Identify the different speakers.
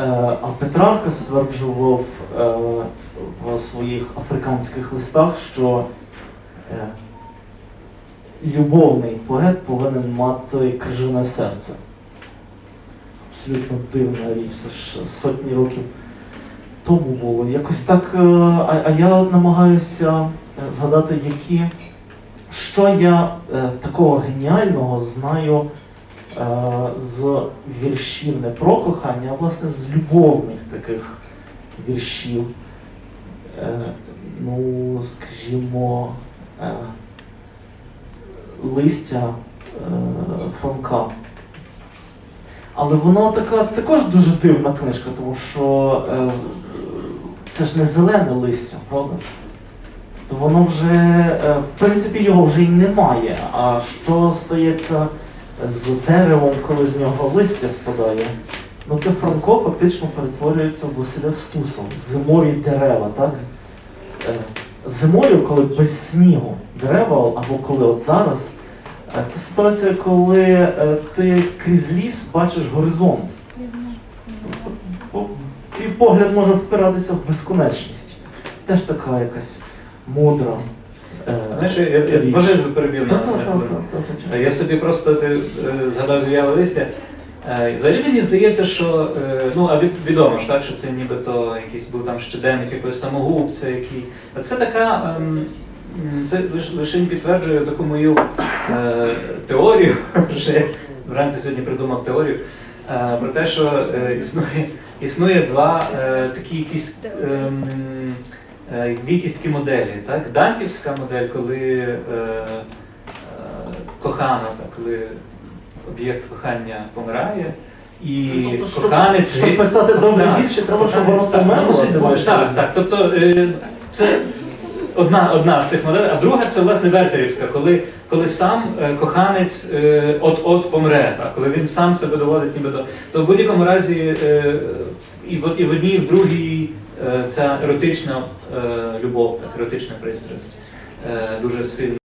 Speaker 1: Е, А Петрарка стверджував е, в своїх африканських листах, що е, любовний поет повинен мати крижане серце. Абсолютно дивна річ, сотні років тому було. Якось так, а, я намагаюся згадати, які, що я такого геніального знаю з віршів не про кохання, а власне з любовних таких віршів. Е, ну, скажімо, е, листя е, Франка. Але воно така також дуже дивна книжка, тому що е, це ж не зелене листя, правда? Тобто воно вже, е, в принципі, його вже й немає. А що стається з деревом, коли з нього листя спадає? Ну це Франко фактично перетворюється в Василя Стуса, зимові дерева, так? Е, Зимою, коли без снігу дерева, або коли от зараз, е, це ситуація, коли е, ти крізь ліс бачиш горизонт. Тобто, твій погляд може впиратися в безконечність. Теж така якась мудра. Е,
Speaker 2: Знаєш, я, я, може я переб'ю на. Я собі просто ти е, згадав з'яви листя. Е, Взагалі мені здається, що ну а від, відомо ж так, що це нібито якийсь був там щоденник якогось самогубця, який. А Це така. ем, Це лише підтверджує таку мою е, теорію. Вже я вранці сьогодні придумав теорію е, про те, що е, існує, існує два е, такі якісь. ем, е, якісь такі моделі. Так? Дантівська модель, коли е, е, кохана, так, коли об'єкт кохання помирає, і
Speaker 1: Ну, тобто,
Speaker 2: коханець.
Speaker 1: щоб писати добрі
Speaker 2: Так,
Speaker 1: вірші, треба, щоб воно померло,
Speaker 2: Так, так. Тобто е, це одна, одна з тих моделей, а друга це власне Вертерівська, коли, коли сам е, коханець е, от-от помре, так, коли він сам себе доводить ніби до. То в будь-якому разі е, і в, і в одній, і в другій е, ця еротична е, любов, еротична пристрасть е, дуже сильно.